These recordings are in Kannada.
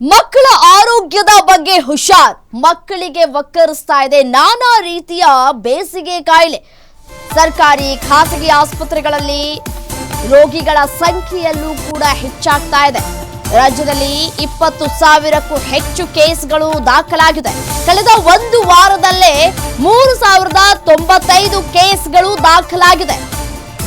ಮಕ್ಕಳ ಆರೋಗ್ಯದ ಬಗ್ಗೆ ಹುಷಾರ್. ಮಕ್ಕಳಿಗೆ ಒಕ್ಕರಿಸ್ತಾ ಇದೆ ನಾನಾ ರೀತಿಯ ಬೇಸಿಗೆ ಕಾಯಿಲೆ. ಸರ್ಕಾರಿ, ಖಾಸಗಿ ಆಸ್ಪತ್ರೆಗಳಲ್ಲಿ ರೋಗಿಗಳ ಸಂಖ್ಯೆಯಲ್ಲೂ ಕೂಡ ಹೆಚ್ಚಾಗ್ತಾ ಇದೆ. ರಾಜ್ಯದಲ್ಲಿ ಇಪ್ಪತ್ತು ಸಾವಿರಕ್ಕೂ ಹೆಚ್ಚು ಕೇಸ್ಗಳು ದಾಖಲಾಗಿದೆ. ಕಳೆದ ಒಂದು ವಾರದಲ್ಲೇ ಮೂರು ಸಾವಿರದ ತೊಂಬತ್ತೈದು ಕೇಸ್ಗಳು ದಾಖಲಾಗಿದೆ.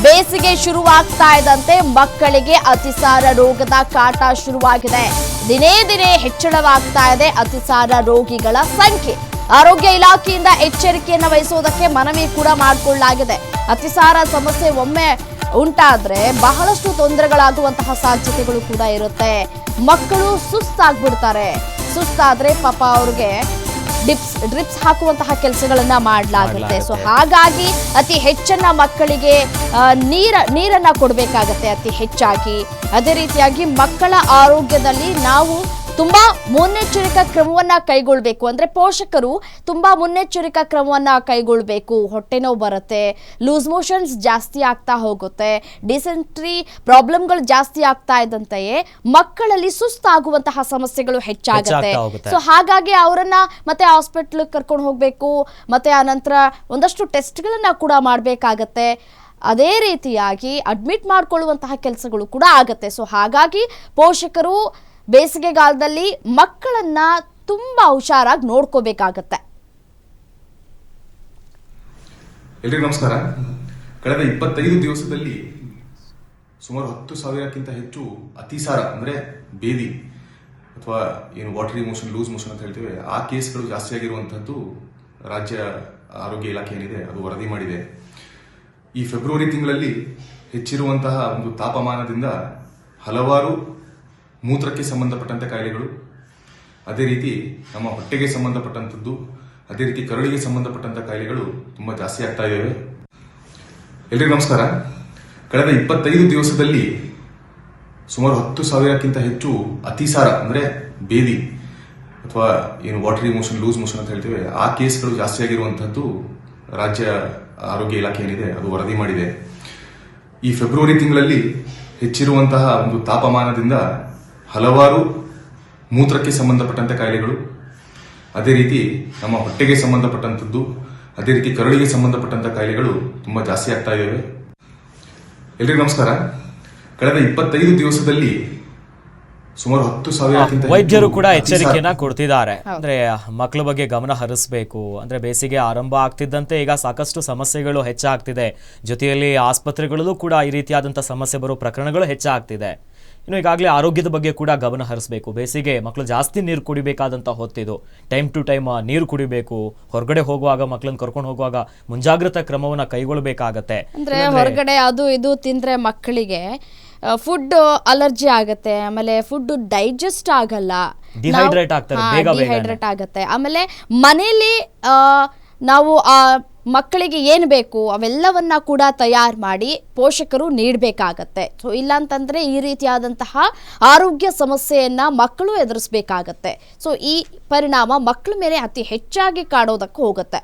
ಬೇಸಿಗೆ ಶುರುವಾಗ್ತಾ ಇದ್ದಂತೆ ಮಕ್ಕಳಿಗೆ ಅತಿಸಾರ ರೋಗದ ಕಾಟ ಶುರುವಾಗಿದೆ. ದಿನೇ ದಿನೇ ಹೆಚ್ಚಳವಾಗ್ತಾ ಇದೆ ಅತಿಸಾರ ರೋಗಿಗಳ ಸಂಖ್ಯೆ. ಆರೋಗ್ಯ ಇಲಾಖೆಯಿಂದ ಎಚ್ಚರಿಕೆಯನ್ನು ವಹಿಸುವುದಕ್ಕೆ ಮನವಿ ಕೂಡ ಮಾಡಿಕೊಳ್ಳಲಾಗಿದೆ. ಅತಿಸಾರ ಸಮಸ್ಯೆ ಒಮ್ಮೆ ಉಂಟಾದ್ರೆ ಬಹಳಷ್ಟು ತೊಂದರೆಗಳಾಗುವಂತಹ ಸಾಧ್ಯತೆಗಳು ಕೂಡ ಇರುತ್ತೆ. ಮಕ್ಕಳು ಸುಸ್ತಾಗ್ಬಿಡ್ತಾರೆ. ಸುಸ್ತಾದ್ರೆ ಪಾಪ ಅವ್ರಿಗೆ ಡಿಪ್ಸ್ ಡ್ರಿಪ್ಸ್ ಹಾಕುವಂತಹ ಕೆಲಸಗಳನ್ನ ಮಾಡಲಾಗುತ್ತೆ. ಸೊ ಹಾಗಾಗಿ ಅತಿ ಹೆಚ್ಚನ್ನ ಮಕ್ಕಳಿಗೆ ನೀರ ನೀರನ್ನ ಕೊಡಬೇಕಾಗತ್ತೆ ಅತಿ ಹೆಚ್ಚಾಗಿ. ಅದೇ ರೀತಿಯಾಗಿ ಮಕ್ಕಳ ಆರೋಗ್ಯದಲ್ಲಿ ನಾವು ತುಂಬಾ ಮುನ್ನೆಚ್ಚರಿಕಾ ಕ್ರಮವನ್ನ ಕೈಗೊಳ್ಬೇಕು. ಅಂದ್ರೆ ಪೋಷಕರು ತುಂಬಾ ಮುನ್ನೆಚ್ಚರಿಕಾ ಕ್ರಮವನ್ನ ಕೈಗೊಳ್ಬೇಕು. ಹೊಟ್ಟೆ ನೋವು ಬರುತ್ತೆ ಲೂಸ್ ಮೋಷನ್ಸ್ ಜಾಸ್ತಿ ಆಗ್ತಾ ಹೋಗುತ್ತೆ ಡಿಸೆಂಟ್ರಿ ಪ್ರಾಬ್ಲಮ್ಗಳು ಜಾಸ್ತಿ ಆಗ್ತಾ ಇದ್ದಂತೆಯೇ ಮಕ್ಕಳಲ್ಲಿ ಸುಸ್ತಾಗುವಂತಹ ಸಮಸ್ಯೆಗಳು ಹೆಚ್ಚಾಗುತ್ತೆ. ಹೆಚ್ಚಾಗ್ತಾ ಸೊ ಹಾಗಾಗಿ ಅವರನ್ನ ಮತ್ತೆ ಹಾಸ್ಪಿಟ್ಲ್ ಕರ್ಕೊಂಡು ಹೋಗ್ಬೇಕು. ಮತ್ತೆ ಆ ನಂತರ ಒಂದಷ್ಟು ಟೆಸ್ಟ್ಗಳನ್ನ ಕೂಡ ಮಾಡಬೇಕಾಗತ್ತೆ. ಅದೇ ರೀತಿಯಾಗಿ ಅಡ್ಮಿಟ್ ಮಾಡಿಕೊಳ್ಳುವಂತಹ ಕೆಲಸಗಳು ಕೂಡ ಆಗತ್ತೆ. ಸೊ ಹಾಗಾಗಿ ಪೋಷಕರು ಬೇಸಿಗೆಗಾಲದಲ್ಲಿ ಮಕ್ಕಳನ್ನ ತುಂಬಾ ಹುಷಾರಾಗಿ ನೋಡ್ಕೋಬೇಕಾಗತ್ತೆ. ಎಲ್ರಿಗೂ ನಮಸ್ಕಾರ. ಕಳೆದ ಇಪ್ಪತ್ತೈದು ದಿವಸದಲ್ಲಿ ಸುಮಾರು ಹತ್ತು ಸಾವಿರಕ್ಕಿಂತ ಹೆಚ್ಚು ಅತಿಸಾರ ಅಂದ್ರೆ ಬೇದಿ, ಅಥವಾ ಏನು ವಾಟರ್ ಮೋಷನ್ ಲೂಸ್ ಮೋಷನ್ ಅಂತ ಹೇಳ್ತೇವೆ, ಆ ಕೇಸ್ಗಳು ಜಾಸ್ತಿ ಆಗಿರುವಂತಹದ್ದು ರಾಜ್ಯ ಆರೋಗ್ಯ ಇಲಾಖೆ ಏನಿದೆ ಅದು ವರದಿ ಮಾಡಿದೆ. ಈ ಫೆಬ್ರವರಿ ತಿಂಗಳಲ್ಲಿ ಹೆಚ್ಚಿರುವಂತಹ ಒಂದು ತಾಪಮಾನದಿಂದ ಹಲವಾರು ಮೂತ್ರಕ್ಕೆ ಸಂಬಂಧಪಟ್ಟಂಥ ಕಾಯಿಲೆಗಳು, ಅದೇ ರೀತಿ ನಮ್ಮ ಹೊಟ್ಟೆಗೆ ಸಂಬಂಧಪಟ್ಟಂಥದ್ದು, ಅದೇ ರೀತಿ ಕರುಳಿಗೆ ಸಂಬಂಧಪಟ್ಟಂತ ಕಾಯಿಲೆಗಳು ತುಂಬಾ ಜಾಸ್ತಿ ಆಗ್ತಾ ಇದ್ದಾವೆ. ಎಲ್ರಿಗೂ ನಮಸ್ಕಾರ. ಕಳೆದ ಇಪ್ಪತ್ತೈದು ದಿವಸದಲ್ಲಿ ಸುಮಾರು ಹತ್ತು ಸಾವಿರಕ್ಕಿಂತ ಹೆಚ್ಚು ಅತಿಸಾರ, ಅಂದ್ರೆ ಬೇದಿ, ಅಥವಾ ಏನು ವಾಟರ್ ಮೋಷನ್, ಲೂಸ್ ಮೋಷನ್ ಅಂತ ಹೇಳ್ತೇವೆ, ಆ ಕೇಸ್ಗಳು ಜಾಸ್ತಿ ಆಗಿರುವಂತಹದ್ದು ರಾಜ್ಯ ಆರೋಗ್ಯ ಇಲಾಖೆ ಏನಿದೆ ಅದು ವರದಿ ಮಾಡಿದೆ. ಈ ಫೆಬ್ರವರಿ ತಿಂಗಳಲ್ಲಿ ಹೆಚ್ಚಿರುವಂತಹ ಒಂದು ತಾಪಮಾನದಿಂದ ಹಲವಾರು ಮೂತ್ರಕ್ಕೆ ಸಂಬಂಧಪಟ್ಟಂತ ಕಾಯಿಲೆಗಳು. ಅದೇ ರೀತಿ ನಮ್ಮ ಹೊಟ್ಟೆಗೆ ಸಂಬಂಧಪಟ್ಟಂಥದ್ದು, ಅದೇ ರೀತಿ ಕರುಳಿಗೆ ಸಂಬಂಧಪಟ್ಟಂತ ಕಾಯಿಲೆಗಳು ತುಂಬಾ ಜಾಸ್ತಿ ಆಗ್ತಾ ಇದ್ದಾವೆ ಎಲ್ರಿಗೂ ನಮಸ್ಕಾರ. ಕಳೆದ ಇಪ್ಪತ್ತೈದು ದಿವಸದಲ್ಲಿ ಸುಮಾರು ಹತ್ತು ಸಾವಿರಕ್ಕಿಂತ ವೈದ್ಯರು ಕೂಡ ಎಚ್ಚರಿಕೆಯನ್ನ ಕೊಡ್ತಿದ್ದಾರೆ. ಅಂದ್ರೆ ಮಕ್ಕಳ ಬಗ್ಗೆ ಗಮನ ಹರಿಸಬೇಕು. ಅಂದ್ರೆ ಬೇಸಿಗೆ ಆರಂಭ ಆಗ್ತಿದ್ದಂತೆ ಈಗ ಸಾಕಷ್ಟು ಸಮಸ್ಯೆಗಳು ಹೆಚ್ಚಾಗ್ತಿದೆ. ಜೊತೆಯಲ್ಲಿ ಆಸ್ಪತ್ರೆಗಳಲ್ಲೂ ಕೂಡ ಈ ರೀತಿಯಾದಂತಹ ಸಮಸ್ಯೆ ಬರೋ ಪ್ರಕರಣಗಳು ಹೆಚ್ಚಾಗ್ತಿದೆ. ಇನ್ನು ಈಗಾಗಲೇ ಆರೋಗ್ಯದ ಬಗ್ಗೆ ಕೂಡ ಗಮನ ಹರಿಸಬೇಕು. ಬೇಸಿಗೆ ಮಕ್ಕಳು ಜಾಸ್ತಿ ನೀರು ಕುಡಿಬೇಕಾದಂತ ಹೊತ್ತಿದು. ಟೈಮ್ ಟು ಟೈಮ್ ನೀರು ಕುಡಿಬೇಕು. ಹೊರಗಡೆ ಹೋಗುವಾಗ ಮಕ್ಕಳನ್ನ ಕರ್ಕೊಂಡು ಹೋಗುವಾಗ ಮುಂಜಾಗ್ರತಾ ಕ್ರಮವನ್ನ ಕೈಗೊಳ್ಳಬೇಕಾಗತ್ತೆ ಅಂದ್ರೆ ಹೊರಗಡೆ ಅದು ಇದು ತಿಂದ್ರೆ ಮಕ್ಕಳಿಗೆ ಫುಡ್ ಅಲರ್ಜಿ ಆಗುತ್ತೆ ಆಮೇಲೆ ಫುಡ್ ಡೈಜೆಸ್ಟ್ ಆಗಲ್ಲ. ಡಿಹೈಡ್ರೇಟ್ ಆಗ್ತಾರೆ. ಡಿಹೈಡ್ರೇಟ್ ಆಗುತ್ತೆ. ಆಮೇಲೆ ಮನೇಲಿ ನಾವು ಆ ಮಕ್ಕಳಿಗೆ ಏನು ಬೇಕು ಅವೆಲ್ಲವನ್ನ ಕೂಡ ತಯಾರು ಮಾಡಿ ಪೋಷಕರು ನೀಡಬೇಕಾಗತ್ತೆ. ಸೊ ಇಲ್ಲಾಂತಂದ್ರೆ ಈ ರೀತಿಯಾದಂತಹ ಆರೋಗ್ಯ ಸಮಸ್ಯೆಯನ್ನ ಮಕ್ಕಳು ಎದುರಿಸಬೇಕಾಗತ್ತೆ. ಸೊ ಈ ಪರಿಣಾಮ ಮಕ್ಕಳ ಮೇಲೆ ಅತಿ ಹೆಚ್ಚಾಗಿ ಕಾಡೋದಕ್ಕೆ ಹೋಗುತ್ತೆ.